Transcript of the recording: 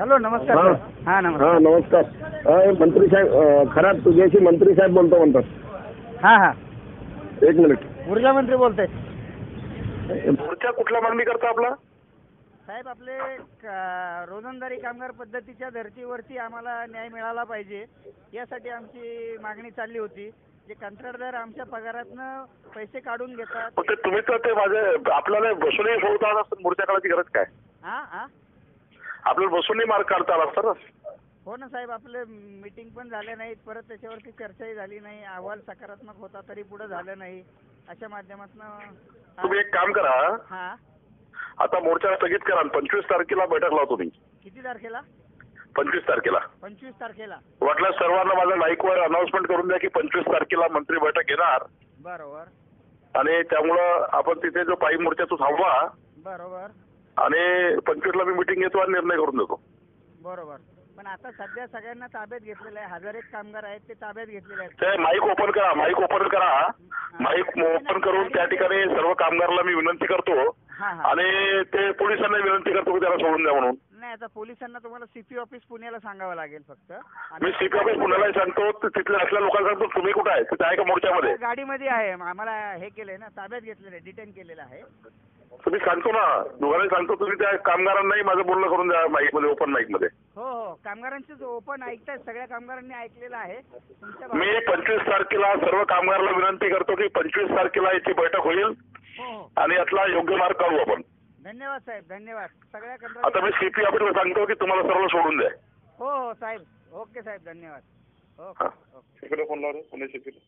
Hello नमस्कार हा. Sir. हा नमस्कार. हा नमस्कार. अ, मंत्री साहेब अ, खरात तुझ्याशी मंत्री साहेब बोलतो म्हणतात. हा हा. एक मिनिट. ऊर्जा मंत्री बोलतोय. पुढच्या कुठला मागणी करता आपला? साहेब आपले का- रोजंदारी कामगार पद्धतीच्या धर्तीवरती आम्हाला न्याय मिळाला पाहिजे. यासाठी आमची मागणी चालली होती. जे कंत्राटदार आमच्या पगारातनं पैसे काढून घेतात. मग ते तुम्ही तर ते माझे आपल्याला बसूनही आला असतं पुढच्या काळाची गरज काय? हा हा. आपल्याला बसूनही मार्क काढता आला असता ना? हो ना साहेब आपले मीटिंग पण झाले नाहीत. परत त्याच्यावरती चर्चाही झाली नाही. अहवाल सकारात्मक होता तरी पुढे झालं नाही. अशा माध्यमातून तुम्ही एक काम करा. हा. आता मोर्चा स्थगित करा आणि पंचवीस तारखेला बैठक लावतो मी किती तारखेला? पंचवीस तारखेला. पंचवीस तारखेला. वाटल्यास सर्वांना माझ्या माईकवर अनाउन्समेंट करून द्या की पंचवीस तारखेला मंत्री बैठक घेणार. बरोबर. आणि त्यामुळं आपण तिथे जो पायी मोर्चा तो थांबवा. बरोबर. आणि पंचवीसला मी मिटिंग घेतो आणि निर्णय करून देतो. बरोबर. पण आता सध्या सगळ्यांना ताब्यात घेतलेलं आहे. हजार एक कामगार आहेत ते ताब्यात घेतलेले आहेत. ते माईक ओपन करा माईक ओपन करा. माईक ओपन करून त्या ठिकाणी सर्व कामगाराला मी विनंती करतो. हा हा. आणि ते पोलिसांना विनंती करतो की त्याला सोडून द्या म्हणून. नाही आता पोलिसांना तुम्हाला सीपी ऑफिस पुण्याला सांगावं लागेल फक्त. आणि मी सीपी ऑफिस पुण्यालाही सांगतो तिथल्या असल्या लोकांना सांगतो तुम्ही कुठे आहे? तिथे आहे का मोर्चामध्ये? गाडीमध्ये आहे. आम्हाला हे केलंय ना ताब्यात घेतलेलं आहे डिटेन केलेलं आहे. तुम्ही सांगतो ना दोघांनाही सांगतो तुम्ही त्या कामगारांनाही माझं बोलणं करून द्या माईकमध्ये ओपन माईकमध्ये हो हो. कामगारांचे ओपन ऐकतायत सगळ्या कामगारांनी ऐकलेलं आहे. तुमच्या मी पंचवीस तारखेला सर्व कामगाराला विनंती करतो की पंचवीस तारखेला याची बैठक होईल. हो हो. आणि यातला योग्य मार्ग काढू आपण. धन्यवाद साहेब धन्यवाद. सगळ्या आता कंत्राटी मी सीपी ऑफिसला सांगतो की तुम्हाला सर्व सोडून द्या. हो हो साहेब. ओके साहेब धन्यवाद. हा. ओके. ओके फोन लावले पुणे सीपीला